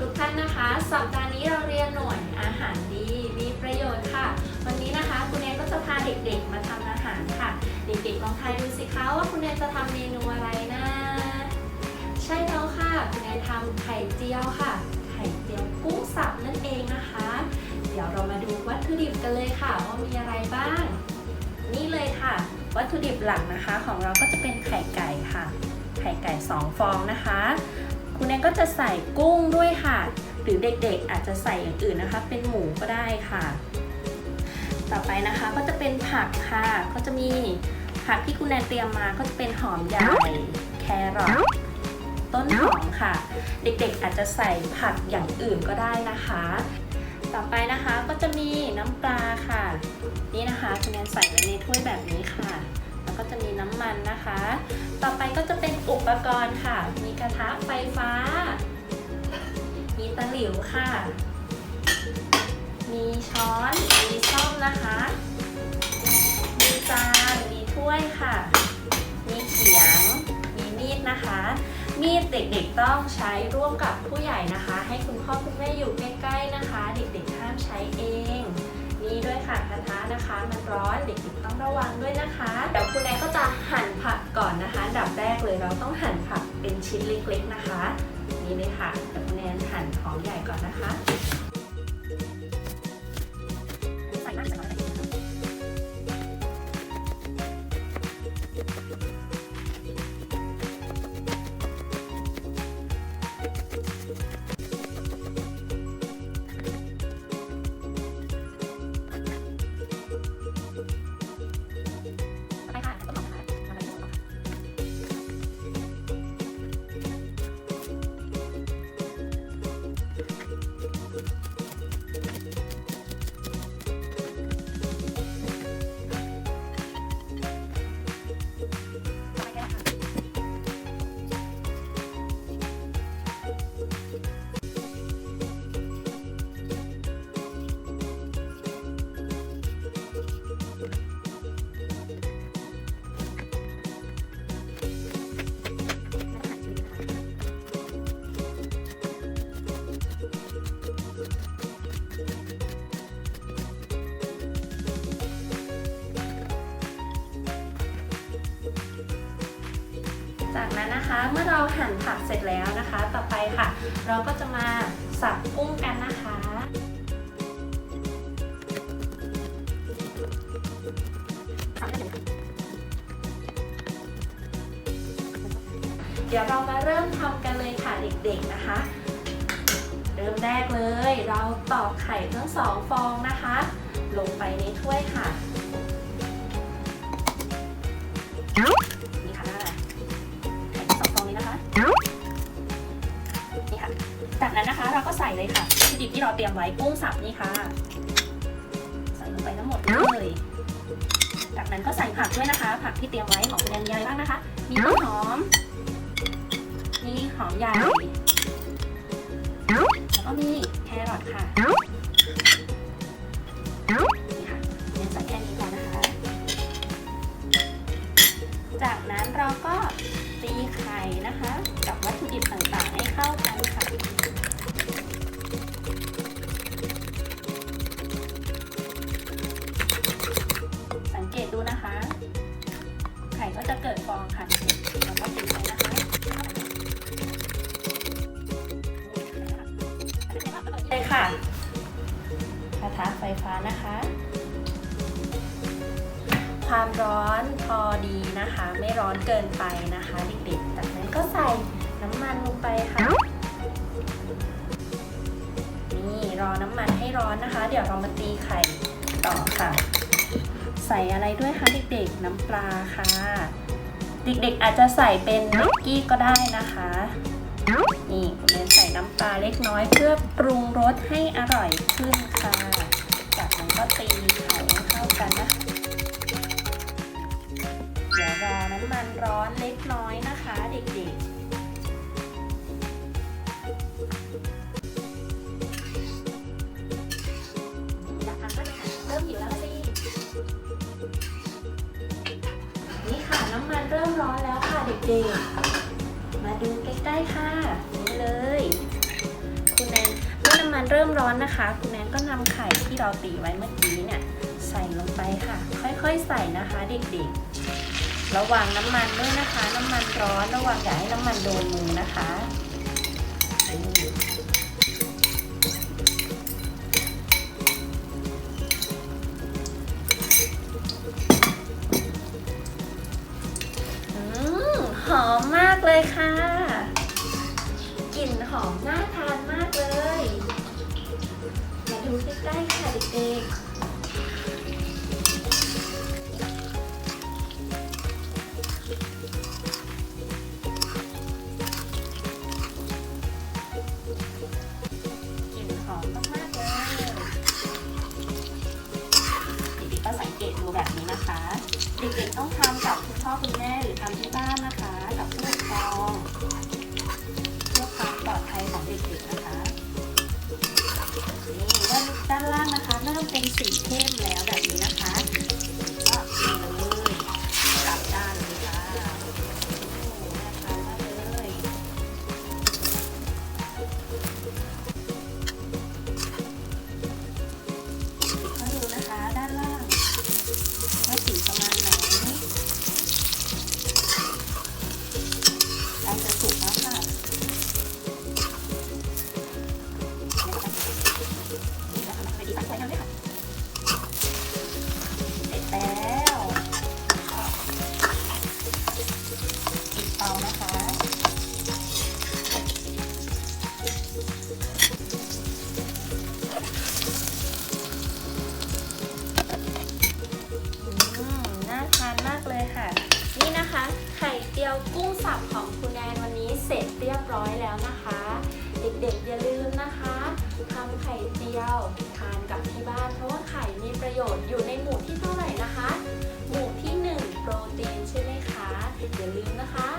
ทุกท่านนะคะ สัปดาห์นี้เราเรียนหน่วยอาหารดี มีประโยชน์ค่ะ วันนี้นะคะคุณแอนก็จะพาเด็กๆมาทำอาหารค่ะ เด็กๆลองทายดูสิคะว่าคุณแอนจะทำเมนูอะไรนะ ใช่แล้วค่ะคุณแอนทำไข่เจียวค่ะ ไข่เจียวกุ้งสับนั่นเองนะคะ เดี๋ยวเรามาดูวัตถุดิบกันเลยค่ะว่ามีอะไรบ้าง นี่เลยค่ะ วัตถุดิบหลักนะคะ ของเราก็จะเป็นไข่ไก่ค่ะ ไข่ไก่ 2 ฟองนะคะ คุณแอนก็จะใส่กุ้งด้วยค่ะ หรือเด็กๆอาจจะใส่อย่างอื่นนะคะ เป็นหมูก็ได้ค่ะ ต่อไปนะคะก็จะเป็นผักค่ะ ก็จะมีผักที่คุณแอนเตรียมมาก็จะเป็นหอมใหญ่แครอทต้นหอมค่ะ เด็กๆอาจจะใส่ผักอย่างอื่นก็ได้นะคะ ต่อไปนะคะก็จะมีน้ำปลาค่ะ นี่นะคะคุณแอนใส่ไว้ในถ้วยแบบนี้ค่ะ ก็จะมีน้ำมันนะคะ ต่อไปก็จะเป็นอุปกรณ์ค่ะ มีกระทะไฟฟ้า มีตะหลิวค่ะ มีช้อน มีซ่อมนะคะ มีจาน มีถ้วยค่ะ มีเขียง มีมีดนะคะ มีดเด็กๆต้องใช้ร่วมกับผู้ใหญ่นะคะ ให้คุณพ่อคุณแม่อยู่ใกล้ๆนะคะ เด็กๆห้ามใช้เอง นี้ด้วยค่ะกระทะนะคะ มันร้อนเด็กๆต้องระวังด้วยนะคะเดี๋ยวคุณแอนก็จะหั่นผักก่อนนะคะดับแรกเลยเราต้องหั่นผักเป็นชิ้นเล็กๆนะคะ นี่เลยค่ะเดี๋ยวคุณแอนหั่นหอมใหญ่ก่อนนะคะ จากนั้นนะคะเมื่อเราหั่นผักเสร็จแล้วนะคะ ต่อไปค่ะ เราก็จะมาสับกุ้งกันนะคะเดี๋ยวเรามาเริ่มทำกันเลยค่ะเด็กๆนะคะเริ่มแรกเลย เราตอกไข่ทั้งสองฟองนะคะ ลงไปในถ้วยค่ะ จากนั้นนะคะเราก็ใส่เลยค่ะวัตถุดิบที่เราเตรียมไว้กุ้งสับนี่ค่ะ ใส่ลงไปทั้งหมดเลยจากนั้นก็ใส่ผักด้วยนะคะ ผักที่เตรียมไว้ของคุณแอนมีอะไรบ้างนะคะ มีต้นหอมมีหอมใหญ่แล้วก็มีแครอทค่ะนี่ค่ะเน้นใส่แค่นี้พอนะคะ จากนั้นเราก็ตีไข่นะคะ ค่ะกระทะไฟฟ้านะคะ ความร้อนพอดีนะคะ ไม่ร้อนเกินไปนะคะเด็กๆจากนั้นก็ใส่น้ำมันลงไปค่ะ นี่รอน้ำมันให้ร้อนนะคะ เดี๋ยวเรามาตีไข่ต่อค่ะ ใส่อะไรด้วยคะเด็กๆ น้ำปลาค่ะ เด็กๆอาจจะใส่เป็นเบกกี้ก็ได้นะคะ นี่คุณแม่ใส่น้ำปลาเล็กน้อยเพื่อปรุงรสให้อร่อยขึ้นค่ะ จากนั้นก็ตีไข่ให้เข้ากันนะคะ เดี๋ยวรอน้ำมันร้อนเล็กน้อยนะคะเด็กๆอยากทานก็ค่ะเริ่มหิวแล้วสินี่ค่ะน้ำมันเริ่มร้อนแล้วค่ะเด็กๆ มาดูใกล้ๆค่ะนี่เลย คุณแนร้อนนะคะ คุณแนนก็นำไข่ที่เราตีไว้เมื่อกี้เนี่ยใส่ลงไปค่ะ ค่อยๆใส่นะคะเด็กๆ ระวังน้ำมันด้วยนะคะ น้ำมันร้อนระวังอย่าให้น้ำมันโดนมือนะคะหอมมากเลยค่ะ นหอมน่าทานมากเลยมาดูใกล้ๆค่ะเด็กๆกลิ่นหอมมากๆเลยเด็กๆก็สังเกตุแบบนี้นะคะเด็กๆต้องทำกับคุณพ่อคุณแม่หรือทำที่บ้านนะคะ กับผู้ปกครอง 40นะคะด้านล่างนะคะเริ่มเป็นสีเข้มแล้วแบบนี้นะคะ ชน์อยู่ในหมู่ที่เท่าไหร่นะคะ หมู่ที่ 1 โปรตีนใช่ไหมคะ อย่าลืมนะคะ